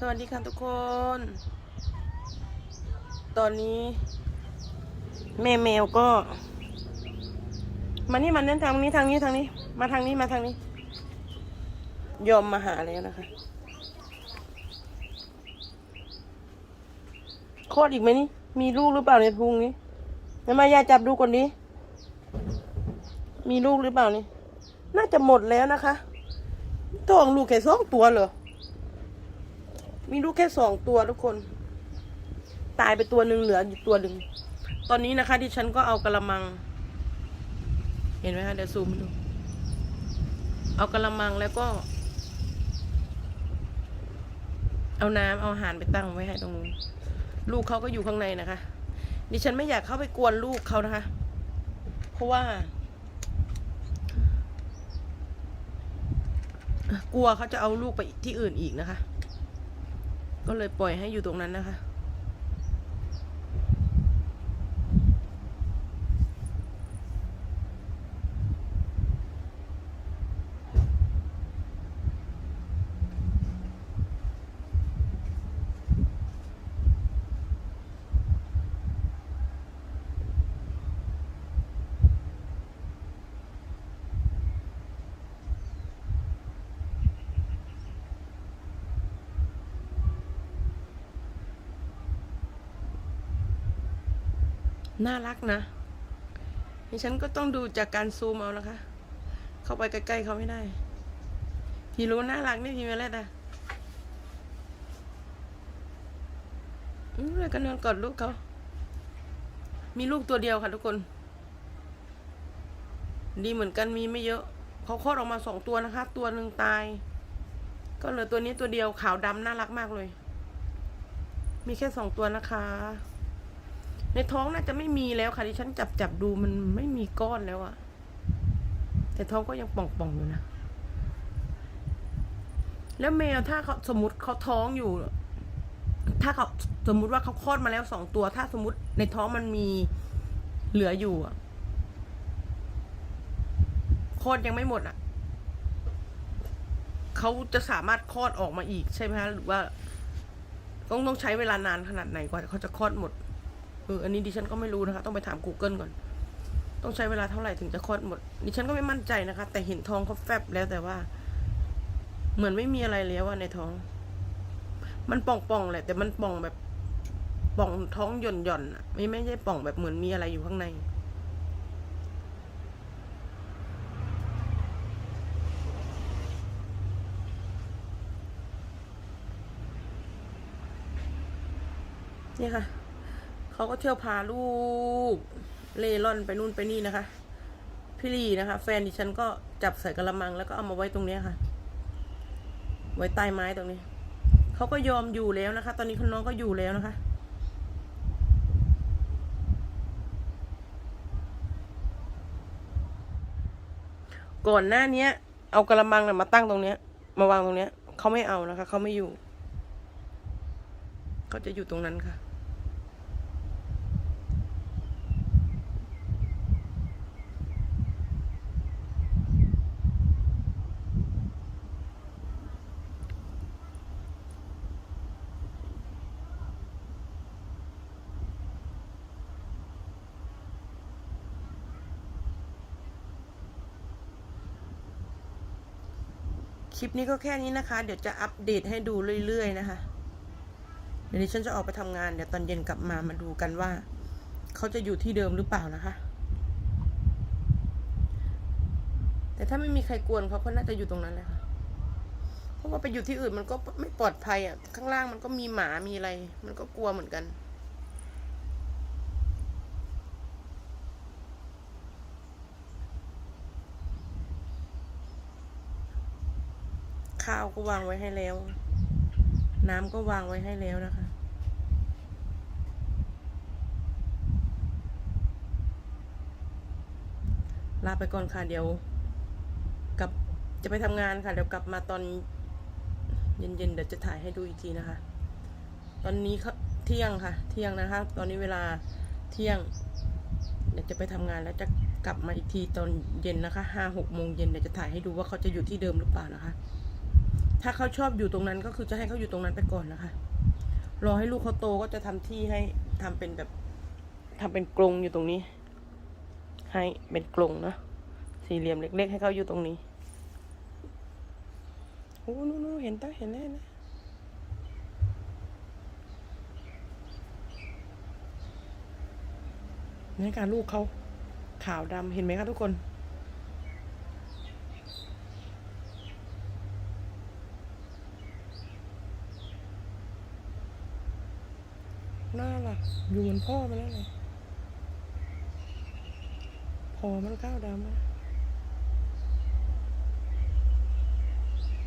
สวัสดีค่ะทุกคน ตอนนี้ แม่แมวก็ มานี่มันนั่นทางนี้ทางนี้ทางนี้ มาทางนี้มาทางนี้ ยอมมาหาแล้วนะคะคลอดอีกไหมนี่ มีลูกหรือเปล่าในพุงนี้แล้วมายาจับดูก่อนดิมีลูกหรือเปล่านี่ น่าจะหมดแล้วนะคะท้องลูกแค่สองตัวเหรอ มีลูกแค่สองตัวทุกคน ตายไปตัวหนึ่งเหลืออยู่ตัวหนึ่ง ตอนนี้นะคะที่ฉันก็เอากระมัง เห็นไหมคะเดี๋ยวซูมดู เอากระมังแล้วก็ เอาน้ำเอาอาหารไปตั้งไว้ให้ตรงนู้นลูกเขาก็อยู่ข้างในนะคะ ดิฉันไม่อยากเข้าไปกวนลูกเขานะคะ เพราะว่า กลัวเขาจะเอาลูกไปที่อื่นอีกนะคะ ก็เลยปล่อยให้อยู่ตรงนั้นนะคะ น่ารักนะดิฉันก็ต้องดูจากการซูมเอานะคะ เข้าไปใกล้ๆเขาไม่ได้ พี่รู้น่ารักนี่พี่มาแล้วอะอืมแล้วก็นอนกอดลูกเขา มีลูกตัวเดียวค่ะทุกคน ดีเหมือนกันมีไม่เยอะเขาคลอดออกมาสองตัวนะคะ ตัวหนึ่งตาย ก็เหลือตัวนี้ตัวเดียวขาวดำน่ารักมากเลย มีแค่สองตัวนะคะ ในท้องน่าจะไม่มีแล้วค่ะที่ฉันจับจับดูมันไม่มีก้อนแล้วอะแต่ท้องก็ยังป่องๆองอยู่นะ แล้วแมวถ้าเขาสมมติเขาท้องอยู่ ถ้าเขาสมมุติว่าเขาคลอดมาแล้วสองตัว ถ้าสมมติในท้องมันมีเหลืออยู่อะคลอดยังไม่หมดอะเขาจะสามารถคลอดออกมาอีกใช่ไหมคะหรือว่าต้องต้องใช้เวลานานขนาดไหนกว่าเขาจะคลอดหมด เอออันนี้ดิฉันก็ไม่รู้นะคะ ต้องไปถาม Google ก่อน ต้องใช้เวลาเท่าไหร่ถึงจะคลอดหมด ดิฉันก็ไม่มั่นใจนะคะ แต่เห็นท้องเขาแฟบแล้วแต่ว่า เหมือนไม่มีอะไรแล้วอะในท้อง มันป่องๆแหละ แต่มันป่องแบบป่องท้องหย่อนหย่อนอะไม่ไม่ใช่ป่องแบบเหมือนมีอะไรอยู่ข้างในเนี่ยค่ะ เขาก็เที่ยวพาลูกเล่ร่อนไปนู่นไปนี่นะคะ พี่ลีนะคะ แฟนดิฉันก็จับใส่กระมังแล้วก็เอามาไว้ตรงเนี้ยค่ะ ไว้ใต้ไม้ตรงนี้ เขาก็ยอมอยู่แล้วนะคะ ตอนนี้คุณน้องก็อยู่แล้วนะคะก่อนหน้าเนี้ย เอากระมังน่ะมาตั้งตรงเนี้ย มาวางตรงเนี้ยเขาไม่เอานะคะเขาไม่อยู่ เขาจะอยู่ตรงนั้นค่ะ คลิปนี้ก็แค่นี้นะคะ เดี๋ยวจะอัปเดตให้ดูเรื่อยๆนะคะ เดี๋ยวดิฉันจะออกไปทำงาน เดี๋ยวตอนเย็นกลับมามาดูกันว่า เขาจะอยู่ที่เดิมหรือเปล่านะคะ แต่ถ้าไม่มีใครกวนเขาเขาน่าจะอยู่ตรงนั้นเลยค่ะเพราะว่าไปอยู่ที่อื่นมันก็ไม่ปลอดภัยอะ ข้างล่างมันก็มีหมามีอะไร มันก็กลัวเหมือนกัน ข้าวก็วางไว้ให้แล้ว น้ำก็วางไว้ให้แล้วนะคะ ลาไปก่อนค่ะเดี๋ยวกลับจะไปทำงานค่ะ เดี๋ยวกลับมาตอนเย็นๆเดี๋ยวจะถ่ายให้ดูอีกทีนะคะ ตอนนี้เขาเที่ยงค่ะ เที่ยงนะคะ ตอนนี้เวลาเที่ยง เดี๋ยวจะไปทำงานแล้วจะกลับมาอีกทีตอนเย็นนะคะห้าหกโมงเย็นเดี๋ยวจะถ่ายให้ดูว่าเขาจะอยู่ที่เดิมหรือเปล่านะคะ ถ้าเขาชอบอยู่ตรงนั้นก็คือจะให้เขาอยู่ตรงนั้นไปก่อนนะคะ รอให้ลูกเขาโตก็จะทำที่ให้ทำเป็นแบบทำเป็นกรงอยู่ตรงนี้ ให้เป็นกรงนะสี่เหลี่ยมเล็ก ๆ ให้เขาอยู่ตรงนี้โอ้นู่นเห็นตาเห็นแน่นะนี่การลูกเขาขาวดำเห็นไหมคะทุกคน หน้ารักอยู่เหมือนพ่อมันแล้วเลยพอมันก้าวดำนะ